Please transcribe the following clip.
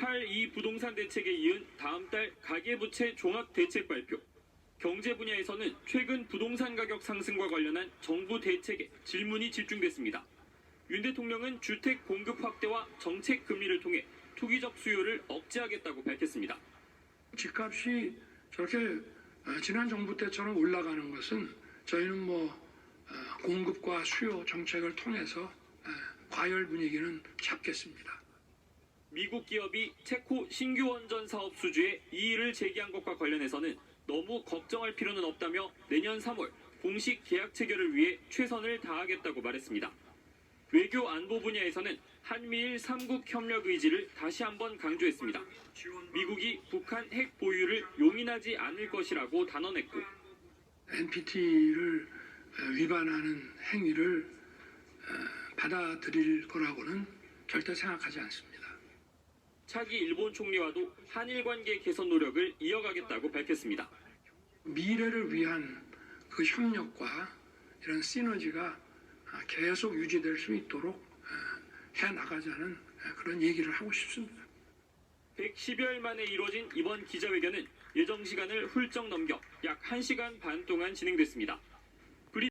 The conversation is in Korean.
8.2 부동산 대책에 이은 다음 달 가계부채 종합 대책 발표. 경제 분야에서는 최근 부동산 가격 상승과 관련한 정부 대책에 질문이 집중됐습니다. 윤 대통령은 주택 공급 확대와 정책 금리를 통해 투기적 수요를 억제하겠다고 밝혔습니다. 집값이 저렇게 어, 지난 정부 때처럼 올라가는 것은 저희는 뭐 어, 공급과 수요 정책을 통해서 어, 과열 분위기는 잡겠습니다. 미국 기업이 체코 신규 원전 사업 수주에 이의를 제기한 것과 관련해서는 너무 걱정할 필요는 없다며 내년 3월 공식 계약 체결을 위해 최선을 다하겠다고 말했습니다. 외교 안보 분야에서는 한미일 3국 협력 의지를 다시 한번 강조했습니다. 미국이 북한 핵 보유를 용인하지 않을 것이라고 단언했고 NPT를 위반하는 행위를 어, 받아들일 거라고는 절대 생각하지 않습니다. 차기 일본 총리와도 한일 관계 개선 노력을 이어가겠다고 밝혔습니다. 미래를 위한 그 협력과 이런 시너지가 아, 계속 유지될 수 있도록 어, 해 나가자는 어, 그런 얘기를 하고 싶습니다. 110여일 만에 이뤄진 이번 기자회견은 예정 시간을 훌쩍 넘겨 약 1시간 반 동안 진행됐습니다.